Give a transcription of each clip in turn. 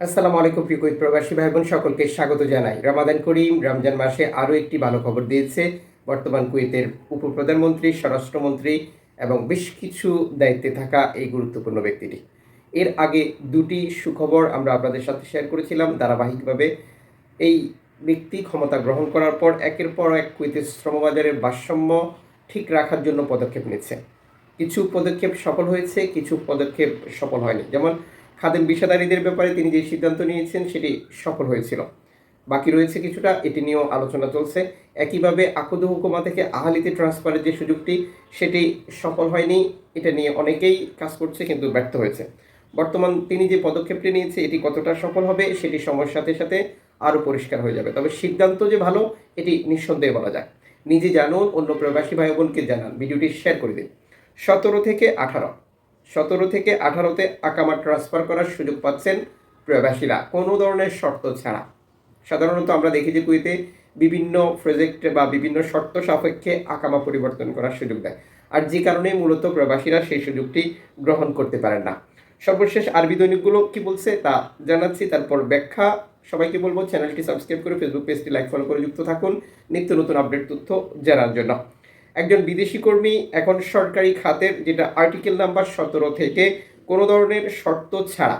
আসসালামু আলাইকুম প্রিয় প্রবাসী ভাই বোন সকলকে স্বাগত জানাই। রমাদান করিম, রমজান মাসে আরও একটি ভালো খবর দিয়েছে। বর্তমান কুয়েতের উপপ্রধানমন্ত্রী, স্বরাষ্ট্রমন্ত্রী এবং বেশ কিছু দায়িত্বে থাকা এই গুরুত্বপূর্ণ ব্যক্তিটি। এর আগে দুটি সুখবর আমরা আপনাদের সাথে শেয়ার করেছিলাম। ধারাবাহিকভাবে এই ব্যক্তি ক্ষমতা গ্রহণ করার পর একের পর এক কুয়েতের শ্রমবাজারের ভারসাম্য ঠিক রাখার জন্য পদক্ষেপ নিচ্ছে। কিছু পদক্ষেপ সফল হয়েছে, কিছু পদক্ষেপ সফল হয়নি। যেমন খাদেম বিষাদারীদের ব্যাপারে তিনি যে সিদ্ধান্ত নিয়েছেন সেটি সফল হয়েছিল। বাকি রয়েছে কিছুটা, এটি নিয়েও আলোচনা চলছে। একইভাবে আকুদ হুকুমা থেকে আহালিতে ট্রান্সফারের যে সুযোগটি, সেটি সফল হয়নি, এটা নিয়ে অনেকেই কাজ করছে কিন্তু ব্যর্থ হয়েছে। বর্তমান তিনি যে পদক্ষেপটি নিয়েছে, এটি কতটা সফল হবে, সেটি সময়ের সাথে সাথে আরও পরিষ্কার হয়ে যাবে। তবে সিদ্ধান্ত যে ভালো, এটি নিঃসন্দেহে বলা যায়। নিজে জানুন, অন্য প্রবাসী ভাই বোনকে জানান। ভিডিওটি শেয়ার করে দিন। সতেরো থেকে আঠারো। সতেরো থেকে আঠারোতে আকামা ট্রান্সফার করার সুযোগ পাচ্ছেন প্রবাসীরা। কোনো ধরনের শর্ত ছাড়া। সাধারণত আমরা দেখি যে কুইতে বিভিন্ন প্রজেক্টে বা বিভিন্ন শর্ত সাপেক্ষে আকামা পরিবর্তন করার সুযোগ দেয়। আর যে কারণে মূলত প্রবাসীরা সেই সুযোগটি গ্রহণ করতে পারেন না। সর্বশেষ আরবি দৈনিকগুলো কি বলছে তা জানাচ্ছি। তারপর ব্যাখ্যা সবাইকে বলব, চ্যানেলটি সাবস্ক্রাইব করে ফেসবুক পেজটি লাইক ফলো করে যুক্ত থাকুন। নিত্য নতুন আপডেট তথ্য জানার জন্য। একজন বিদেশি কর্মী এখন সরকারি খাতের যেটা আর্টিকেল নাম্বার সতেরো থেকে কোনো ধরনের শর্ত ছাড়া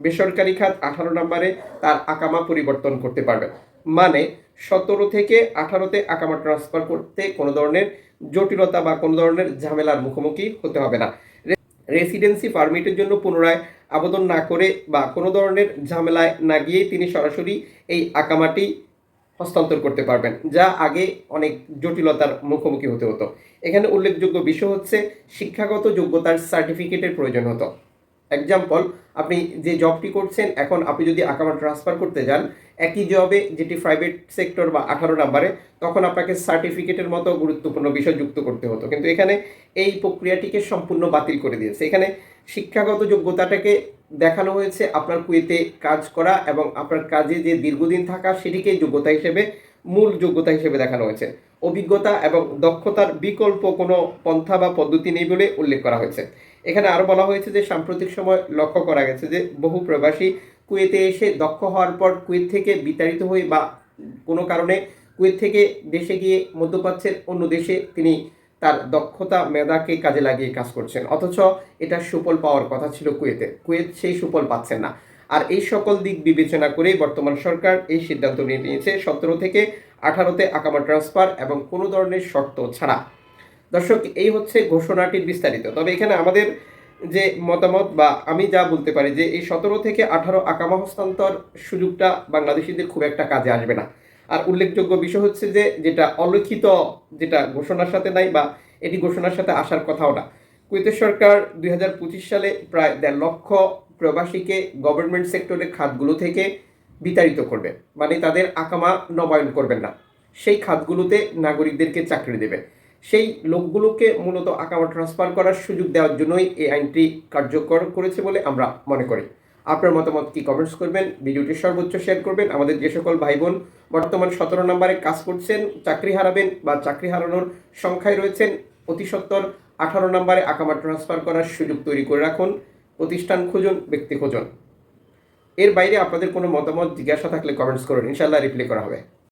বেসরকারি খাত আঠারো নম্বরে তার আকামা পরিবর্তন করতে পারবে। মানে সতেরো থেকে আঠারোতে আকামা ট্রান্সফার করতে কোনো ধরনের জটিলতা বা কোনো ধরনের ঝামেলার মুখোমুখি হতে হবে না। রেসিডেন্সি পারমিটের জন্য পুনরায় আবেদন না করে বা কোনো ধরনের ঝামেলায় না গিয়েই তিনি সরাসরি এই আকামাটি হস্তান্তর করতে পারবেন, যা আগে অনেক জটিলতার মুখোমুখি হতে হতো। এখানে উল্লেখযোগ্য বিষয় হচ্ছে, শিক্ষাগত যোগ্যতার সার্টিফিকেটের প্রয়োজন হতো। এক্সাম্পল আপনি যে জবটি করছেন, এখন আপনি যদি আকামা ট্রান্সফার করতে যান, একই জবে যেটি প্রাইভেট সেক্টর বা আঠারো নাম্বারে তখন আপনাকে সার্টিফিকেটের মতো গুরুত্বপূর্ণ বিষয় যুক্ত করতে হতো। কিন্তু এখানে এই প্রক্রিয়াটিকে সম্পূর্ণ বাতিল করে দিয়েছে। এখানে শিক্ষাগত যোগ্যতাটাকে দেখানো হয়েছে আপনার কুয়েতে কাজ করা এবং আপনার কাজে যে দীর্ঘদিন থাকা সেটিকে যোগ্যতা হিসেবে, মূল যোগ্যতা হিসেবে দেখানো হয়েছে। অভিজ্ঞতা এবং দক্ষতার বিকল্প কোনো পন্থা বা পদ্ধতি নেই বলে উল্লেখ করা হয়েছে। এখানে আরও বলা হয়েছে যে, সাম্প্রতিক সময় লক্ষ্য করা গেছে যে, বহু প্রবাসী কুয়েতে এসে দক্ষ হওয়ার পর কুয়েত থেকে বিতাড়িত হয়ে বা কোনো কারণে কুয়েত থেকে দেশে গিয়ে মধ্যপ্রাচ্যের অন্য দেশে তিনি তার দক্ষতা মেধাকে কাজে লাগিয়ে কাজ করছেন। অথচ এটা সুফল পাওয়ার কথা ছিল কুয়েতে। কুয়েত সেই সুফল পাচ্ছেন না। আর এই সকল দিক বিবেচনা করেই বর্তমান সরকার এই সিদ্ধান্ত নিয়ে নিয়েছে, সতেরো থেকে আঠারোতে আকামা ট্রান্সফার এবং কোনো ধরনের শর্ত ছাড়া। দর্শক, এই হচ্ছে ঘোষণাটির বিস্তারিত। তবে এখানে আমাদের যে মতামত বা আমি যা বলতে পারি যে এই সতেরো থেকে আঠারো আকামা হস্তান্তর সুযোগটা বাংলাদেশিদের খুব একটা কাজে আসবে না। আর উল্লেখযোগ্য বিষয় হচ্ছে যে যেটা অলিখিত যেটা ঘোষণার সাথে নাই বা এটি ঘোষণার সাথে আসার কথাও না। কুয়েতের সরকার দুই হাজার পঁচিশ সালে প্রায় দেড় লক্ষ প্রবাসীকে গভর্নমেন্ট সেক্টরের খাতগুলো থেকে বিতাড়িত করবে। মানে তাদের আকামা নবায়ন করবেন না। সেই খাতগুলোতে নাগরিকদেরকে চাকরি দেবে। সেই লোকগুলোকে মূলত আকামা ট্রান্সফার করার সুযোগ দেওয়ার জন্যই এই আইনটি কার্যকর করেছে বলে আমরা মনে করি। আপনার মতামত কি কমেন্টস করবেন? ভিডিওটি সর্বোচ্চ শেয়ার করবেন। আমাদের যে সকল ভাই বোন বর্তমান সতেরো নম্বরে কাজ করছেন, চাকরি হারাবেন বা চাকরি হারানোর সংখ্যায় রয়েছেন, অতি সত্তর, আঠারো নম্বরে আকামা ট্রান্সফার করার সুযোগ তৈরি করে রাখুন, প্রতিষ্ঠান খুঁজুন, ব্যক্তি খুঁজুন। এর বাইরে আপনাদের কোনো মতামত, জিজ্ঞাসা থাকলে কমেন্টস করুন ইনশাল্লাহ রিপ্লাই করা হবে।